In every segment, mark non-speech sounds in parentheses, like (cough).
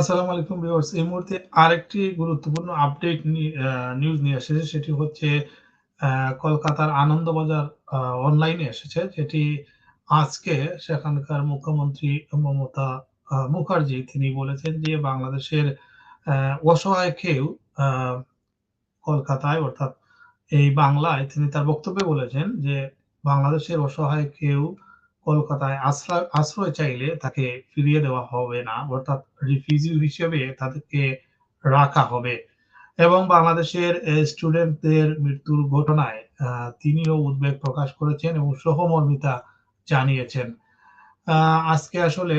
আসসালামু আলাইকুম ভিউয়ার্স। এই মুহূর্তে আরেকটি গুরুত্বপূর্ণ আপডেট নিউজ নিয়ে এসেছে, সেটি হচ্ছে কলকাতার আনন্দবাজার অনলাইনে এসেছে, যেটি আজকে সেখানকার মুখ্যমন্ত্রী মমতা মুখার্জি, তিনি বলেছেন যে বাংলাদেশের অসহায় কেউ কলকাতায়, অর্থাৎ এই বাংলায়, তিনি তার বক্তব্যে বলেছেন যে বাংলাদেশের অসহায় কেউ কলকাতায় আশ্রয় আশ্রয় চাইলে তাকে ফিরিয়ে দেওয়া হবে না, অর্থাৎ রিফিউজি হিসেবে তাদেরকে রাখা হবে। এবং বাংলাদেশের স্টুডেন্টদের মৃত্যুর ঘটনায় তিনিও উদ্বেগ প্রকাশ করেছেন এবং সহমর্মিতা জানিয়েছেন। আজকে আসলে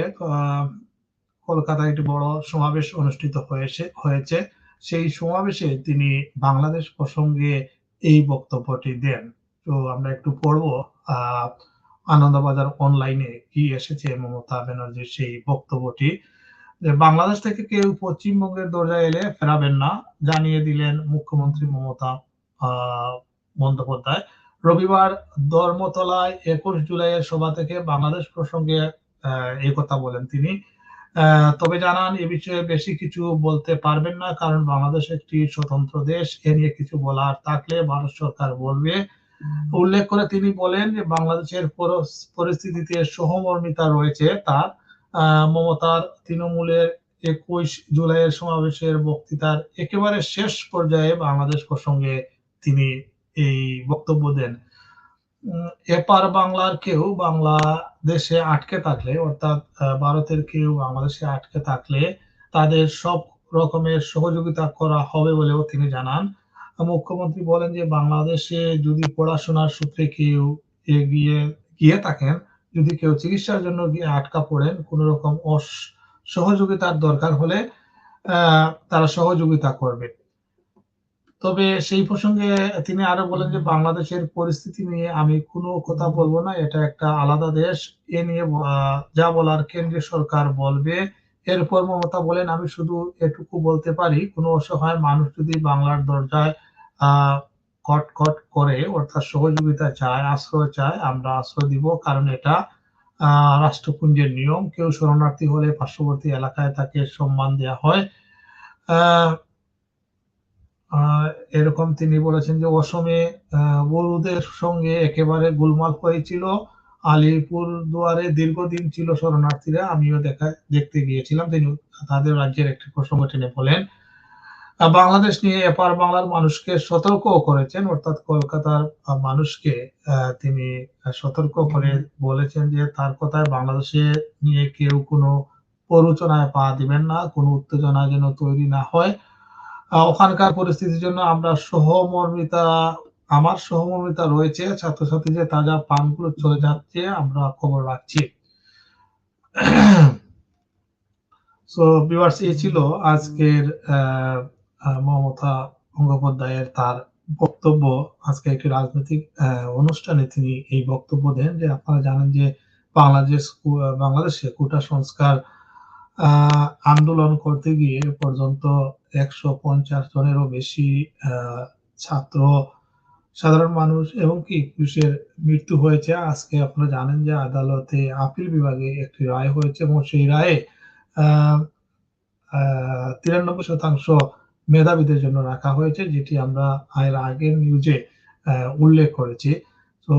কলকাতায় একটি বড় সমাবেশ অনুষ্ঠিত হয়েছে হয়েছে। সেই সমাবেশে তিনি বাংলাদেশ প্রসঙ্গে এই বক্তব্যটি দেন। তো আমরা একটু পড়ব আহ আনন্দবাজার অনলাইনে কি এসেছে, মমতা ব্যানার্জির সেই বক্তব্যটি? যে বাংলাদেশ থেকে কেউ পশ্চিমবঙ্গের দরজায় এলে ফেরাবেন না, জানিয়ে দিলেন মুখ্যমন্ত্রী মমতা বন্দ্যোপাধ্যায়। রবিবার ধর্মতলায় একুশ জুলাইয়ের সভা থেকে বাংলাদেশ প্রসঙ্গে এই কথা বলেন তিনি। তবে জানান, এ বিষয়ে বেশি কিছু বলতে পারবেন না, কারণ বাংলাদেশ একটি স্বতন্ত্র দেশ, এ নিয়ে কিছু বলার থাকলে ভারত সরকার বলবে। উল্লেখ করে তিনি বলেন যে বাংলাদেশের পরিস্থিতিতে সহমর্মিতা রয়েছে তার। মমতার তৃণমূলের একুশ জুলাইয়ের সমাবেশের বক্তৃতার একেবারে শেষ পর্যায়ে বাংলাদেশ প্রসঙ্গে তিনি এই বক্তব্য দেন। এপার বাংলার কেউ বাংলাদেশে আটকে থাকলে, অর্থাৎ ভারতের কেউ বাংলাদেশে আটকে থাকলে তাদের সব রকমের সহযোগিতা করা হবে বলেও তিনি জানান। মুখ্যমন্ত্রী বলেন যে বাংলাদেশে যদি পড়াশোনার সূত্রে কেউ এগিয়ে, গিয়ে থাকেন, যদি কেউ চিকিৎসার জন্য গিয়ে আটকা পড়েন, কোন রকম সহযোগিতার দরকার হলে তারা সহযোগিতা করবে। তবে সেই প্রসঙ্গে তিনি আরও বলেন যে বাংলাদেশের পরিস্থিতি নিয়ে আমি কোনো কথা বলব না, এটা একটা আলাদা দেশ। এ নিয়ে যা বলার কেন্দ্রীয় সরকার বলবে। এরপর মমতা বলেন, আমি শুধু এটুকু বলতে পারি, কোনো অসহায় মানুষ যদি বাংলার দরজায় আহ কট কট করে অর্থাৎ সহযোগিতা চায় আশ্রয় চায় আমরা আশ্রয় দিব। কারণ এটা আহ রাষ্ট্রপুঞ্জের নিয়ম। কেউ শরণার্থী হলে পার্শ্ববর্তী এলাকায় তাকে সম্মান দেওয়া হয়। এরকম তিনি বলেছেন যে অসমে আহ, বড়ুদের সঙ্গে একেবারে গোলমাল হয়েছিল। আলিপুর দুয়ারে দীর্ঘদিন ছিল শরণার্থীরা। আমিও দেখা দেখতে গিয়েছিলাম। তিনি তাদের রাজ্যের একটি প্রসঙ্গ টেনে বলেন। বাংলাদেশ নিয়ে এপার বাংলার মানুষকে সতর্ক করেছেন অর্থাৎ কলকাতার মানুষকে তিনি সতর্ক করে বলেছেন যে তার কথায় বাংলাদেশে নিয়ে কেউ কোনো প্ররোচনায় পা দিবেন না কোনো উত্তেজনা যেন তৈরি না হয়। ওখানকার পরিস্থিতির জন্য আমরা সহমর্মিতা আমার সহমর্মিতা রয়েছে ছাত্রছাত্রী যে তাজা পানগুলো চলে যাচ্ছে আমরা খবর রাখছি। (clears throat) সো ভিউয়ার্স এই ছিল আজকের আহ, মমতা গঙ্গোপাধ্যায়ের তার বক্তব্য আজকে একটি রাজনৈতিক অনুষ্ঠানে তিনি এই বক্তব্য দেন যে আপনারা জানেন যে বাংলাদেশ বাংলাদেশে কোটা সংস্কার আন্দোলন করতে গিয়ে পর্যন্ত একশো পঞ্চাশ জনেরও বেশি ছাত্র, সাধারণ মানুষ এবং কি পুলিশের মৃত্যু হয়েছে। আজকে আপনারা জানেন যে আদালতে আপিল বিভাগে একটি রায় হয়েছে এবং সেই রায়ে আহ, তিরানব্বই শতাংশ মেধাবীদের জন্য রাখা হয়েছে, যেটি আমরা এর আগের নিউজে উল্লেখ করেছি। তো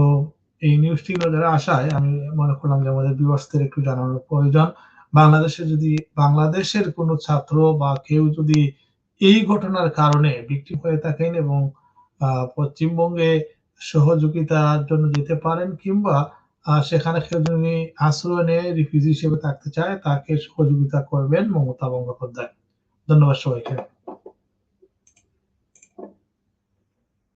এই নিউজটি নজরে আসায়, আমি মনে করলাম যে আমাদের ভিউয়ার্সদের একটু জানানোর প্রয়োজন। বাংলাদেশে যদি, বাংলাদেশের কোনো ছাত্র বা কেউ যদি এই ঘটনার কারণে বিক্রিম হয়ে থাকেন এবং পশ্চিমবঙ্গে সহযোগিতার জন্য যেতে পারেন কিংবা সেখানে কেউ যদি আশ্রয় নিয়ে রিফিউজি হিসেবে থাকতে চায়, তাকে সহযোগিতা করবেন মমতা বন্দ্যোপাধ্যায়। ধন্যবাদ সবাইকে।